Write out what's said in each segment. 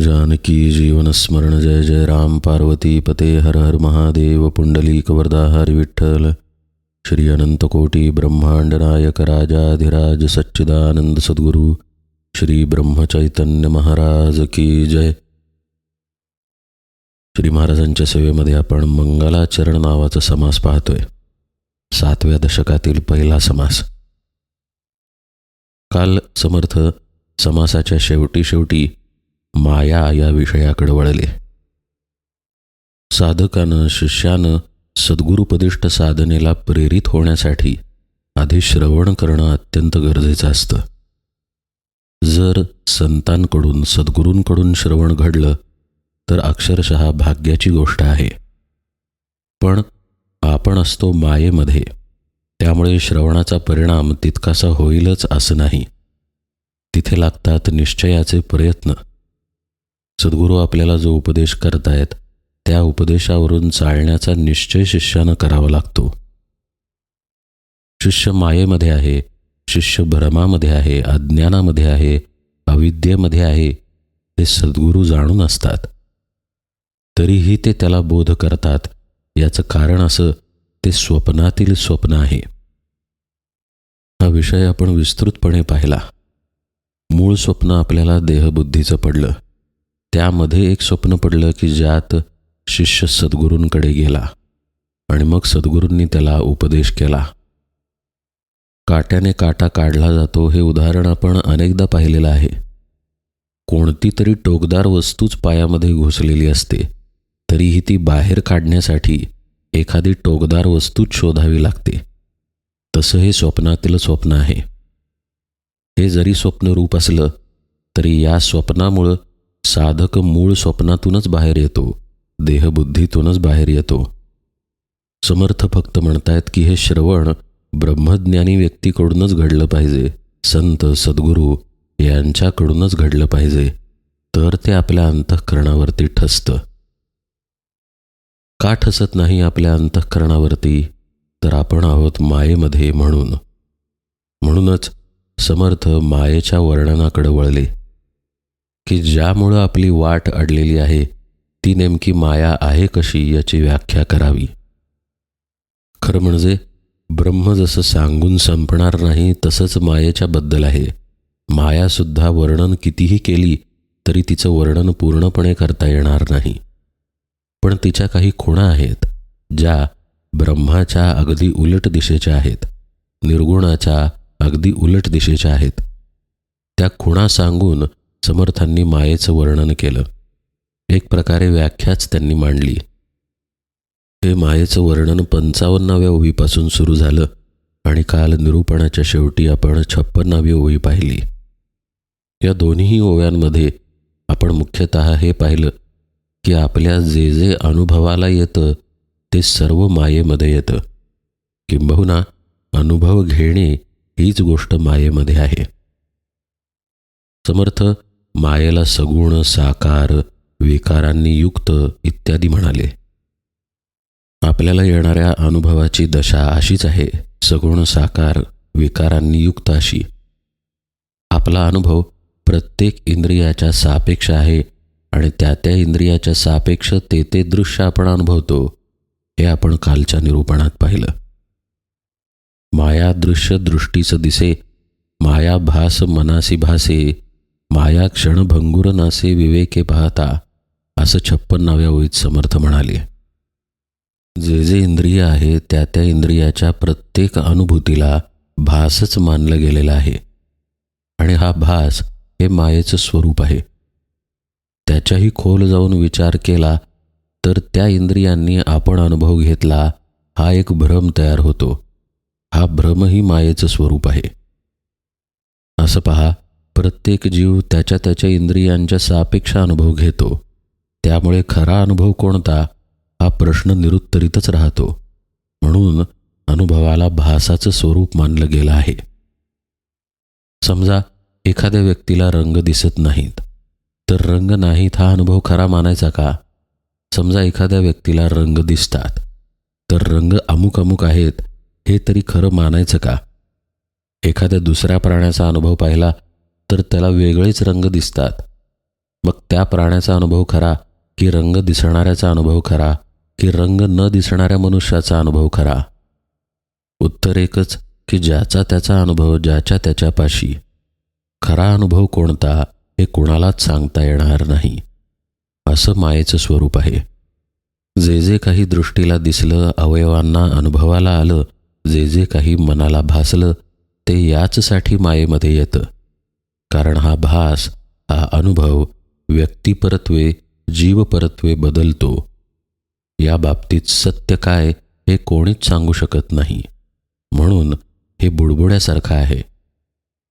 जानकी जीवनस्मरण जय जय राम पार्वती पते हर हर महादेव पुंडलीक वरदा हर विठ्ठल। श्री अनंतकोटी ब्रह्मांड नायक राजाधिराज सच्चिदानंद सद्गुरू श्री ब्रह्मचैतन्य महाराज की जय। श्री महाराजांच्या सेवेमध्ये आपण मंगलाचरण नावाचा समास पाहतोय. सातव्या दशकातील पहिला समास. काल समर्थ समासाच्या शेवटी शेवटी माया या विषयाकडे वळले. साधकानं शिष्यानं सद्गुरुपदिष्ट साधनेला प्रेरित होण्यासाठी आधी श्रवण करणं अत्यंत गरजेचं असतं. जर संतांकडून सद्गुरूंकडून श्रवण घडलं तर अक्षरशः भाग्याची गोष्ट आहे. पण आपण असतो मायेमध्ये त्यामुळे श्रवणाचा परिणाम तितकासा होईलच असं नाही. तिथे लागतात निश्चयाचे प्रयत्न. सद्गुरू आपल्याला जो उपदेश करतायत त्या उपदेशावरून चालण्याचा निश्चय शिष्यानं करावा लागतो. शिष्य मायेमध्ये आहे शिष्य भ्रमामध्ये आहे अज्ञानामध्ये आहे अविद्येमध्ये आहे हे सद्गुरू जाणून असतात. तरीही ते त्याला बोध करतात याचं कारण असं ते स्वप्नातील स्वप्न आहे. हा विषय आपण विस्तृतपणे पाहिला. मूळ स्वप्न आपल्याला देहबुद्धीचं पडलं. त्यामध्ये एक स्वप्न पडलं की ज्यात शिष्य सद्गुरूंकडे गेला आणि मग सद्गुरूंनी त्याला उपदेश केला. काट्याने काटा काढला जातो हे उदाहरण आपण अनेकदा पाहिलेलं आहे. कोणती तरी टोकदार वस्तूच पायामध्ये घुसलेली असते तरीही ती बाहेर काढण्यासाठी एखादी टोकदार वस्तूच शोधावी लागते. तसं हे स्वप्नातील स्वप्न आहे. हे जरी स्वप्न रूप असलं तरी या स्वप्नामुळं साधक मूळ स्वप्नातूनच बाहेर येतो देहबुद्धीतूनच बाहेर येतो. समर्थ फक्त म्हणतायत की हे श्रवण ब्रह्मज्ञानी व्यक्तीकडूनच घडलं पाहिजे संत सद्गुरू यांच्याकडूनच घडलं पाहिजे तर ते आपल्या अंतःकरणावरती ठसतं. का ठसत नाही आपल्या अंतःकरणावरती? तर आपण आहोत मायेमध्ये म्हणून. म्हणूनच समर्थ मायेच्या वर्णनाकडे वळले. की ज्यामुळं आपली वाट अडलेली आहे ती नेमकी माया आहे कशी याची व्याख्या करावी. खरं म्हणजे ब्रह्म जसं सांगून संपणार नाही तसंच मायेच्या बद्दल आहे. मायासुद्धा वर्णन कितीही केली तरी तिचं वर्णन पूर्णपणे करता येणार नाही. पण तिच्या काही खुणा आहेत ज्या ब्रह्माच्या अगदी उलट दिशेच्या आहेत निर्गुणाच्या अगदी उलट दिशेच्या आहेत. त्या खुणा सांगून समर्थांनी मायेचं वर्णन केलं. एक प्रकारे व्याख्याच त्यांनी मांडली. हे मायेचं वर्णन पंचावन्नाव्या ओवीपासून सुरू झालं आणि काल निरूपणाच्या शेवटी आपण छप्पन्नावी ओवी पाहिली. या दोन्ही ओव्यांमध्ये आपण मुख्यतः हे पाहिलं की आपल्या जे जे अनुभवाला येतं ते सर्व मायेमध्ये येतं. किंबहुना अनुभव घेणे हीच गोष्ट मायेमध्ये आहे. समर्थ मायेला सगुण साकार विकारांनी युक्त इत्यादी म्हणाले. आपल्याला येणाऱ्या अनुभवाची दशा अशीच आहे सगुण साकार विकारांनी युक्त अशी. आपला अनुभव प्रत्येक इंद्रियाच्या सापेक्ष आहे आणि त्या त्या इंद्रियाच्या सापेक्ष ते ते दृश्य आपण अनुभवतो हे आपण कालच्या निरूपणात पाहिलं. माया दृश्य दृष्टीचं दिसे माया भास मनासी भासे माया क्षणभंगुर नासे विवेके पाहता असं छप्पन्नाव्या ओळीत समर्थ म्हणाले. जे जे इंद्रिय आहे त्या त्या इंद्रियाच्या प्रत्येक अनुभूतीला भासच मानलं गेलेलं आहे. आणि हा भास हे मायेचं स्वरूप आहे. त्याच्याही खोल जाऊन विचार केला तर त्या इंद्रियांनी आपण अनुभव घेतला हा एक भ्रम तयार होतो. हा भ्रमही मायेचं स्वरूप आहे. असं पहा प्रत्येक जीव त्याच्या त्याच्या इंद्रियांच्या सापेक्ष अनुभव घेतो. त्यामुळे खरा अनुभव कोणता? हा प्रश्न निरुत्तरितच राहतो. म्हणून अनुभवाला भासाचं स्वरूप मानलं गेलं आहे. समजा एखाद्या व्यक्तीला रंग दिसत नाहीत. तर रंग नाहीत हा अनुभव खरा मानायचा का? समजा एखाद्या व्यक्तीला रंग दिसतात. तर रंग अमुक अमुक आहेत हे तरी खरं मानायचं का? एखाद्या दुसऱ्या प्राण्याचा अनुभव पाहिला तर त्याला वेगळेच रंग दिसतात. मग त्या प्राण्याचा अनुभव खरा की रंग दिसणाऱ्याचा अनुभव खरा की रंग न दिसणाऱ्या मनुष्याचा अनुभव खरा? उत्तर एकच की ज्याचा त्याचा अनुभव ज्याच्या त्याच्यापाशी. खरा अनुभव कोणता हे कोणालाच सांगता येणार नाही. असं मायेचं स्वरूप आहे. जे जे काही दृष्टीला दिसलं अवयवांना अनुभवाला आलं जे जे काही मनाला भासलं ते याचसाठी मायेमध्ये येतं. कारण हा भास हा अनुभव व्यक्तिपरत्वे जीवपरत्वे बदलतो. या बाबतीत सत्य काय हे कोणीच सांगू शकत नाही. म्हणून हे बुडबुड्यासारखं आहे.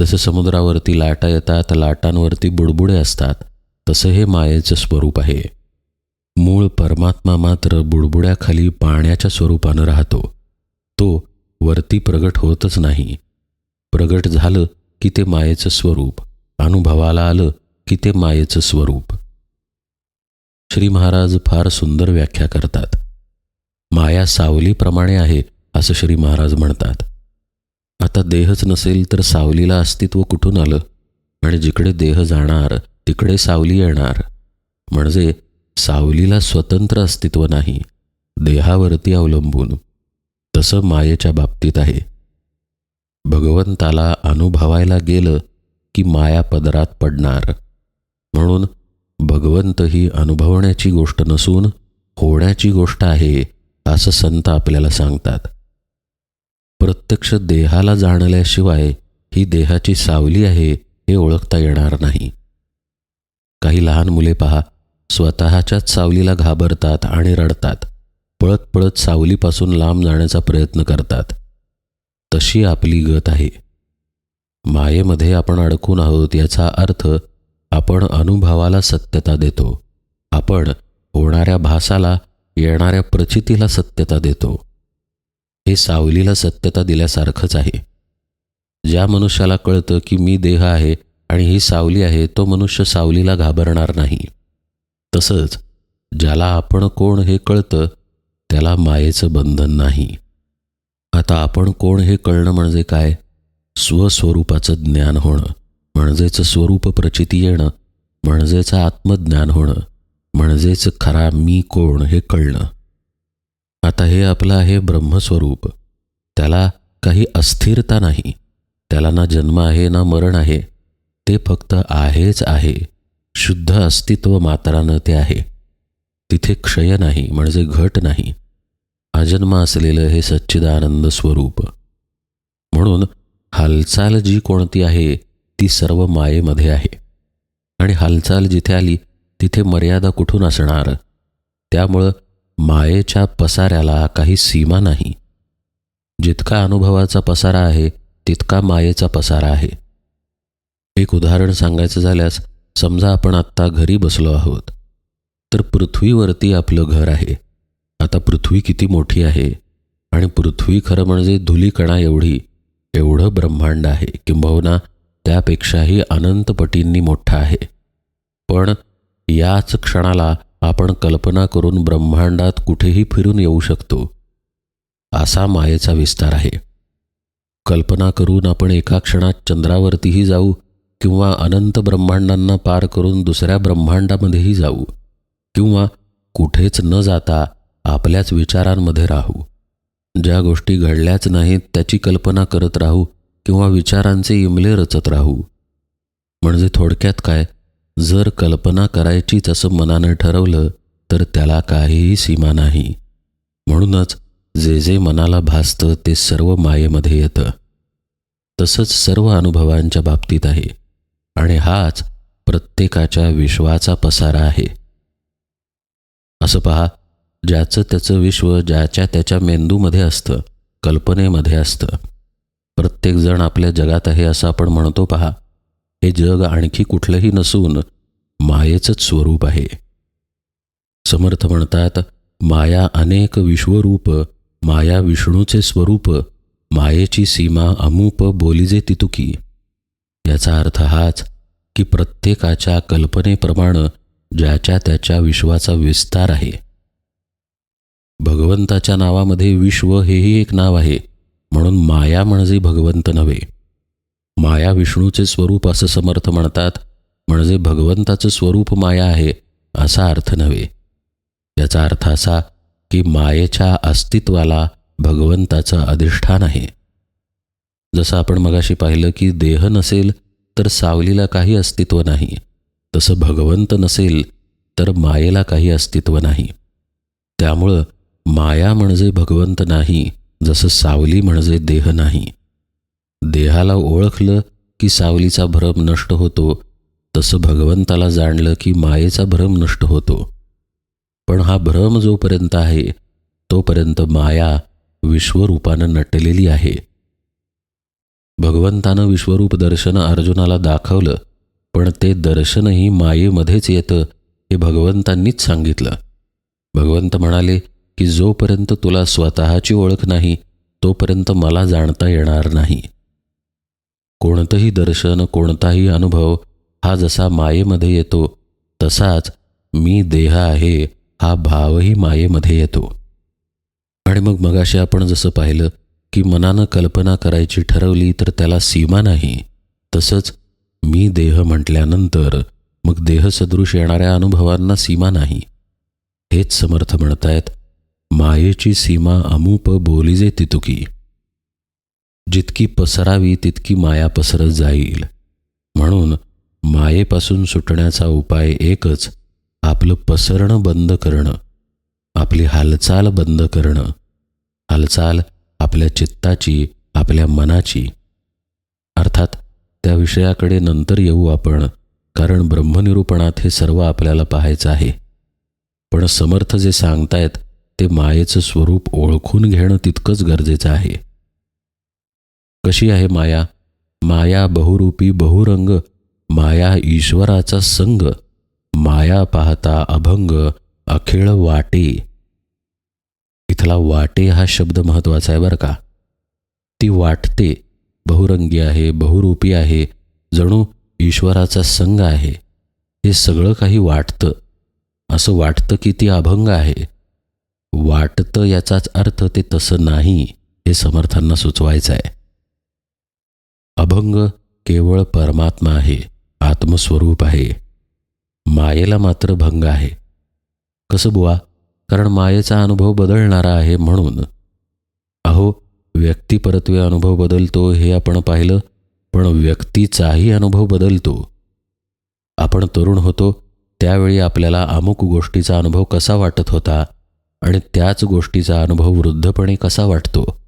जसं समुद्रावरती लाटा येतात लाटांवरती बुडबुडे असतात तसं हे मायेचं स्वरूप आहे. मूळ परमात्मा मात्र बुडबुड्याखाली पाण्याच्या स्वरूपानं राहतो. तो वरती प्रगट होतच नाही. प्रगट झालं की ते मायेचं स्वरूप. अनुभवाला आलं की ते मायेचं स्वरूप. श्री महाराज फार सुंदर व्याख्या करतात. माया सावलीप्रमाणे आहे असं श्री महाराज म्हणतात. आता देहच नसेल तर सावलीला अस्तित्व कुठून आलं? आणि जिकडे देह जाणार तिकडे सावली येणार. म्हणजे सावलीला स्वतंत्र अस्तित्व नाही देहावरती अवलंबून. तसं मायेच्या बाबतीत आहे. भगवंताला अनुभवायला गेलं की माया पदरात पडणार. म्हणून भगवंत ही अनुभवण्याची गोष्ट नसून होण्याची गोष्ट आहे असं संत आपल्याला सांगतात. प्रत्यक्ष देहाला जाणल्याशिवाय ही देहाची सावली आहे हे ओळखता येणार नाही. काही लहान मुले पहा स्वतःच्याच सावलीला घाबरतात आणि रडतात. पळत पळत सावलीपासून लांब जाण्याचा प्रयत्न करतात. तशी आपली गत आहे. मायेमध्ये आपण अडकून आहोत याचा अर्थ आपण अनुभवाला सत्यता देतो. आपण होणाऱ्या भासाला येणाऱ्या प्रचितीला सत्यता देतो. हे सावलीला सत्यता दिल्यासारखंच आहे. ज्या मनुष्याला कळतं की मी देह आहे आणि ही सावली आहे तो मनुष्य सावलीला घाबरणार नाही. तसंच ज्याला आपण कोण हे कळतं त्याला मायेचं बंधन नाही. आता आपण कोण हे कळणं म्हणजे काय? स्वस्वरूपाचं ज्ञान होणं म्हणजेच स्वरूप प्रचिती येणं म्हणजेच आत्मज्ञान होणं म्हणजेच खरा मी कोण हे कळणं. आता हे आपलं आहे ब्रह्मस्वरूप. त्याला काही अस्थिरता नाही. त्याला ना जन्म आहे ना मरण आहे. ते फक्त आहेच आहे. शुद्ध अस्तित्व मात्रानं ते आहे. तिथे क्षय नाही म्हणजे घट नाही. अजन्म असलेलं हे सच्चिदानंद स्वरूप. म्हणून हालचाल जी कोणती आहे ती सर्व मायेमध्ये आहे. आणि हालचाल जिथे आली तिथे मर्यादा कुठून असणार? त्यामुळं मायेच्या पसाऱ्याला काही सीमा नाही. जितका अनुभवाचा पसारा आहे तितका मायेचा पसारा आहे. एक उदाहरण सांगायचं झाल्यास समजा आपण आत्ता घरी बसलो आहोत तर पृथ्वीवरती आपलं घर आहे. आता पृथ्वी किती मोठी आहे? आणि पृथ्वी खरं म्हणजे धुलीकणा एवढी एवढं ब्रह्मांड आहे किंबहुना त्यापेक्षाही अनंतपटींनी मोठा आहे. पण याच क्षणाला आपण कल्पना करून ब्रह्मांडात कुठेही फिरून येऊ शकतो असा मायेचा विस्तार आहे. कल्पना करून आपण एका क्षणात चंद्रावरतीही जाऊ किंवा अनंत ब्रह्मांडांना पार करून दुसऱ्या ब्रह्मांडामध्येही जाऊ किंवा कुठेच न जाता आपल्याच विचारांमध्ये राहू. ज्या गोष्टी घडल्याच नाहीत त्याची कल्पना करत राहू किंवा विचारांचे इमले रचत राहू. म्हणजे थोडक्यात काय? जर कल्पना करायचीच असं मनानं ठरवलं तर त्याला काहीही सीमा नाही. म्हणूनच जे जे मनाला भासतं ते सर्व मायेमध्ये येतं. तसंच सर्व अनुभवांच्या बाबतीत आहे. आणि हाच प्रत्येकाच्या विश्वाचा पसारा आहे. असं पहा ज्याचं त्याचं विश्व ज्याच्या त्याच्या मेंदूमध्ये असतं कल्पनेमध्ये असतं. प्रत्येकजण आपल्या जगात आहे असं आपण म्हणतो पहा. हे जग आणखी कुठलंही नसून मायेचंच स्वरूप आहे. समर्थ म्हणतात माया अनेक विश्वरूप माया विष्णूचे स्वरूप मायेची सीमा अमूप बोलीजे तितुकी. याचा अर्थ हाच की प्रत्येकाच्या कल्पनेप्रमाणे ज्याच्या त्याच्या विश्वाचा विस्तार आहे. भगवंताच्या नावामध्ये विश्व हेही एक नाव आहे म्हणून माया म्हणजे भगवंत नव्हे. माया विष्णूचे स्वरूप असं समर्थ म्हणतात म्हणजे भगवंताचं स्वरूप माया आहे असा अर्थ नव्हे. याचा अर्थ असा की मायेच्या अस्तित्वाला भगवंताचं अधिष्ठान आहे. जसं आपण मगाशी पाहिलं की देह नसेल तर सावलीला काही अस्तित्व नाही. तसं भगवंत नसेल तर मायेला काही अस्तित्व नाही. त्यामुळं माया म्हणजे भगवंत नाही जसं सावली म्हणजे देह नाही. देहाला ओळखलं की सावलीचा भ्रम नष्ट होतो तसं भगवंताला जाणलं की मायेचा भ्रम नष्ट होतो. पण हा भ्रम जोपर्यंत आहे तोपर्यंत माया विश्वरूपानं नटलेली आहे. भगवंतानं विश्वरूप दर्शन अर्जुनाला दाखवलं पण ते दर्शनही मायेमध्येच येतं हे भगवंतांनीच सांगितलं. भगवंत म्हणाले की जोपर्यंत तुला स्वतःची ओळख नाही तोपर्यंत मला जाणता येणार नाही. कोणतंही दर्शन कोणताही अनुभव हा जसा मायेमध्ये येतो तसाच मी देह आहे हा भावही मायेमध्ये येतो. आणि मग मगाशी आपण जसं पाहिलं की मनानं कल्पना करायची ठरवली तर त्याला सीमा नाही तसंच मी देह म्हटल्यानंतर मग देहसदृश येणाऱ्या अनुभवांना सीमा नाही. हेच समर्थ म्हणतायत मायेची सीमा अमूप बोलिजे तितुकी जितकी पसरावी तितकी माया पसरत जाईल. म्हणून मायेपासून सुटण्याचा उपाय एकच आपलं पसरणं बंद करणं. आपली हालचाल बंद करणं. हालचाल आपल्या चित्ताची आपल्या मनाची. अर्थात त्या विषयाकडे नंतर येऊ आपण कारण ब्रह्मनिरूपणात हे सर्व आपल्याला पाहायचं आहे. पण समर्थ जे सांगतायत ते मायेचं स्वरूप ओळखून घेणं तितकंच गरजेचं आहे. कशी आहे माया? माया बहुरूपी बहुरंग माया ईश्वराचा संग माया पाहता अभंग अखेळ वाटे. इथला वाटे हा शब्द महत्त्वाचा आहे बरं का. ती वाटते बहुरंगी आहे बहुरूपी आहे जणू ईश्वराचा संग आहे. हे सगळं काही वाटतं. असं वाटतं की ती अभंग आहे. वाटतं याचाच अर्थ ते तसं नाही हे समर्थांना सुचवायचं आहे अभंग केवळ परमात्मा आहे आत्मस्वरूप आहे. मायेला मात्र भंग आहे. कसं बुवा? कारण मायेचा अनुभव बदलणारा आहे म्हणून. अहो व्यक्तिपरत्वे अनुभव बदलतो हे आपण पाहिलं पण व्यक्तीचाही अनुभव बदलतो. आपण तरुण होतो त्यावेळी आपल्याला अमुक गोष्टीचा अनुभव कसा वाटत होता? आणि त्याच गोष्टीचा अनुभव वृद्धपणे कसा वाटतो?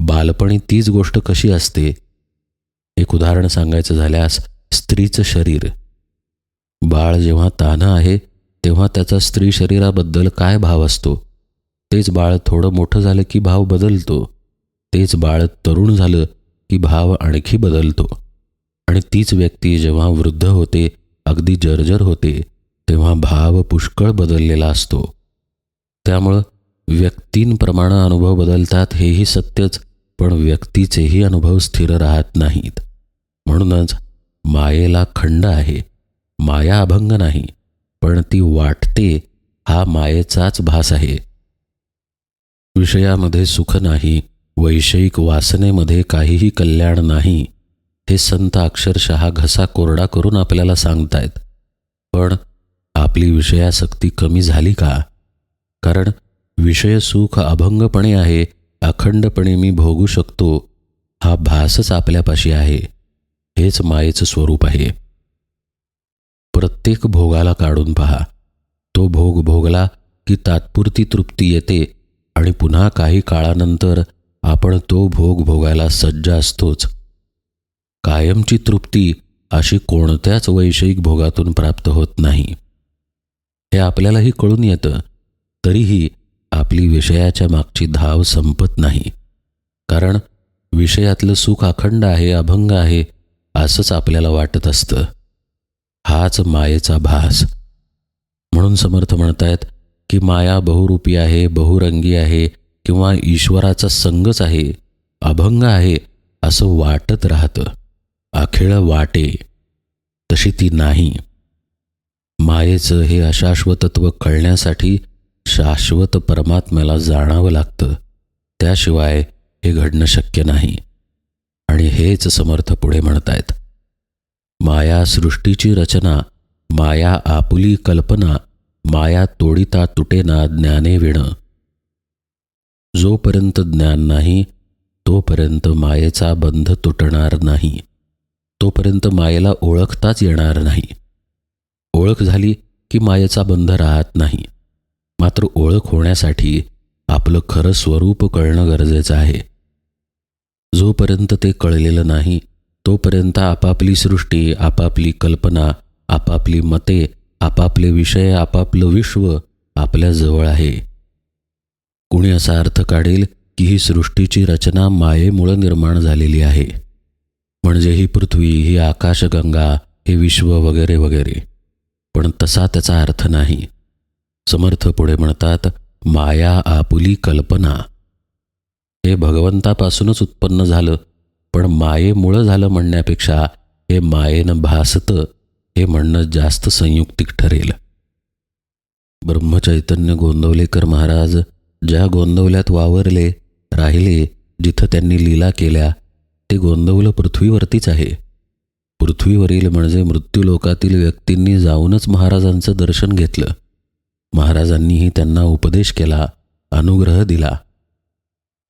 बालपणी तीच गोष्ट कशी असते? एक उदाहरण सांगायचं झाल्यास स्त्रीचं शरीर. बाळ जेव्हा तानं आहे तेव्हा त्याचा स्त्री शरीराबद्दल काय भाव असतो? तेच बाळ थोडं मोठं झालं की भाव बदलतो. तेच बाळ तरुण झालं की भाव आणखी बदलतो. आणि तीच व्यक्ती जेव्हा वृद्ध होते अगदी जर्जर होते तेव्हा भाव पुष्कळ बदललेला असतो. त्यामुळं व्यक्तींप्रमाणे अनुभव बदलतात हेही सत्यच पण व्यक्तीचेही अनुभव स्थिर राहत नाहीत. म्हणूनच मायेला खंड आहे माया अभंग नाही पण ती वाटते हा मायेचाच भास आहे. विषयामध्ये सुख नाही वैषयिक वासनेमध्ये काहीही कल्याण नाही हे संत अक्षरशः घसा कोरडा करून आपल्याला सांगतायत. पण आपली विषयासक्ती कमी झाली का? कारण विषय सुख अभंगपणे आहे अखंडपणे मी भोगू शकतो. हा भासच आपल्यापाशी आहे. हेच मायेचं स्वरूप आहे. प्रत्येक भोगाला काढून पहा. तो भोग भोगला की तात्पुरती तृप्ती येते आणि पुन्हा काही काळानंतर आपण तो भोग भोगायला सज्ज असतोच. कायमची तृप्ती अशी कोणत्याच वैषयिक भोगातून प्राप्त होत नाही. हे आपल्यालाही कळून येतं. तरीही आपली विषयाच्या मागची धाव संपत नाही. कारण विषयातलं सुख अखंड आहे अभंग आहे असंच आपल्याला वाटत असतं. हाच मायेचा भास. म्हणून समर्थ म्हणतायत की माया बहुरूपी आहे बहुरंगी आहे किंवा ईश्वराचा संगच आहे अभंग आहे असं वाटत राहतं. अखेळ वाटे. तशी ती नाही. मायेचं हे अशाश्वतत्व कळण्यासाठी शाश्वत परमात्म्याला जाणावं लागतं. त्याशिवाय हे घडणं शक्य नाही. आणि हेच समर्थ पुढे म्हणतायत. माया सृष्टीची रचना माया आपुली कल्पना माया तोडिता तुटेना ज्ञाने विण. जोपर्यंत ज्ञान नाही तोपर्यंत मायेचा बंध तुटणार नाही. तोपर्यंत मायेला ओळखताच येणार नाही. ओळख झाली की मायेचा बंध राहत नाही. मात्र ओळख होण्यासाठी आपलं खरं स्वरूप कळणं गरजेचं आहे. जोपर्यंत ते कळलेलं नाही तोपर्यंत आपापली सृष्टी आपापली कल्पना आपापली मते आपापले विषय आपापलं विश्व आपल्या जवळ आहे. कुणी असा अर्थ काढेल की ही सृष्टीची रचना मायेमुळं निर्माण झालेली आहे. म्हणजे ही पृथ्वी ही आकाशगंगा हे विश्व वगैरे वगैरे. पण तसा त्याचा अर्थ नाही. समर्थ पुढे म्हणतात माया आपुली कल्पना. हे भगवंतापासूनच उत्पन्न झालं पण मायेमुळं झालं म्हणण्यापेक्षा हे मायेनं भासतं हे म्हणणं जास्त संयुक्तिक ठरेल. ब्रह्मचैतन्य गोंदवलेकर महाराज ज्या गोंदवल्यात वावरले राहिले जिथं त्यांनी लीला केल्या ते गोंदवलं पृथ्वीवरतीच आहे. पृथ्वीवरील म्हणजे मृत्यूलोकातील व्यक्तींनी जाऊनच महाराजांचं दर्शन घेतलं. महाराजांनीही त्यांना उपदेश केला अनुग्रह दिला.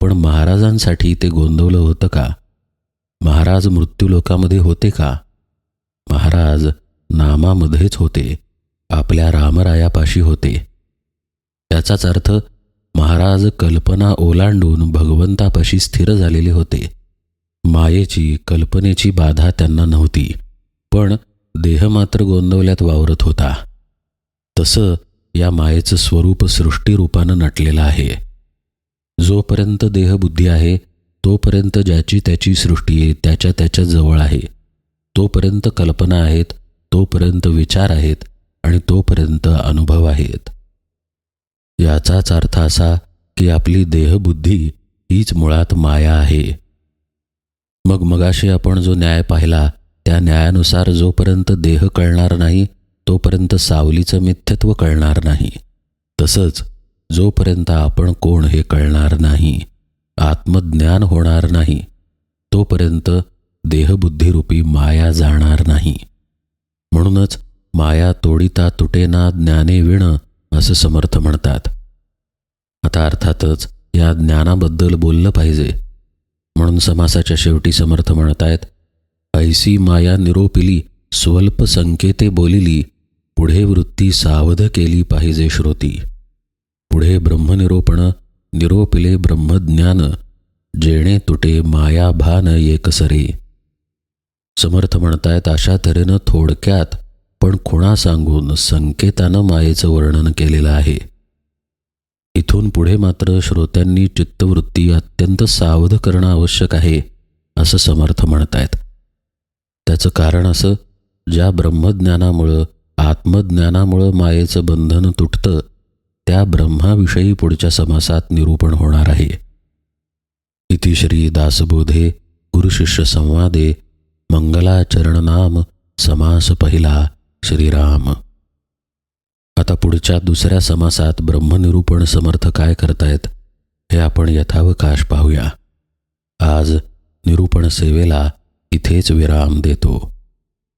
पण महाराजांसाठी ते गोंदवलं होतं का? महाराज मृत्यूलोकामध्ये होते का? महाराज नामामध्येच होते आपल्या रामरायापाशी होते. याचाच अर्थ महाराज कल्पना ओलांडून भगवंतापाशी स्थिर झालेले होते. मायेची कल्पनेची बाधा त्यांना नव्हती पण देह मात्र गोंदवल्यात वावरत होता. तसं या मायेचं स्वरूप सृष्टीरूपानं नटलेलं आहे. जोपर्यंत देहबुद्धी आहे तोपर्यंत ज्याची त्याची सृष्टी आहे त्याच्या त्याच्याजवळ आहे. तोपर्यंत कल्पना आहेत तोपर्यंत विचार आहेत आणि तोपर्यंत अनुभव आहेत. याचाच अर्थ असा की आपली देहबुद्धी हीच मुळात माया आहे. मग मगाशी आपण जो न्याय पाहिला त्या न्यायानुसार जोपर्यंत देह कळणार नाही तोपर्यंत सावलीचं मिथ्यत्व कळणार नाही. तसंच जोपर्यंत आपण कोण हे कळणार नाही आत्मज्ञान होणार नाही तोपर्यंत देहबुद्धीरूपी माया जाणार नाही. म्हणूनच माया तोडिता तुटेना ज्ञाने विण असं समर्थ म्हणतात. आता अर्थातच या ज्ञानाबद्दल बोललं पाहिजे. म्हणून समासाच्या शेवटी समर्थ म्हणतायत ऐसी माया निरोपिली स्वल्प संकेते बोलिली पुढे वृत्ती सावध केली पाहिजे श्रोती. पुढे ब्रह्मनिरोपण निरोपिले ब्रह्मज्ञान जेणे तुटे माया भान एकसरे समर्थ म्हणतायत अशा तऱ्हेनं थोडक्यात पण खुणा सांगून संकेतानं मायेचं वर्णन केलेलं आहे. इथून पुढे मात्र श्रोत्यांनी चित्तवृत्ती अत्यंत सावध करणं आवश्यक आहे असं समर्थ म्हणतायत. त्याचं कारण असं ज्या ब्रह्मज्ञानामुळं आत्मज्ञानामुळं मायेचं बंधन तुटतं त्या ब्रह्माविषयी पुढच्या समासात निरूपण होणार आहे. इति श्री दासबोधे गुरुशिष्य संवादे मंगलाचरणनाम समास पहिला श्रीराम. आता पुढच्या दुसऱ्या समासात ब्रह्मनिरूपण समर्थ काय करतायत हे आपण यथावकाश पाहूया. आज निरूपण सेवेला इथेच विराम देतो.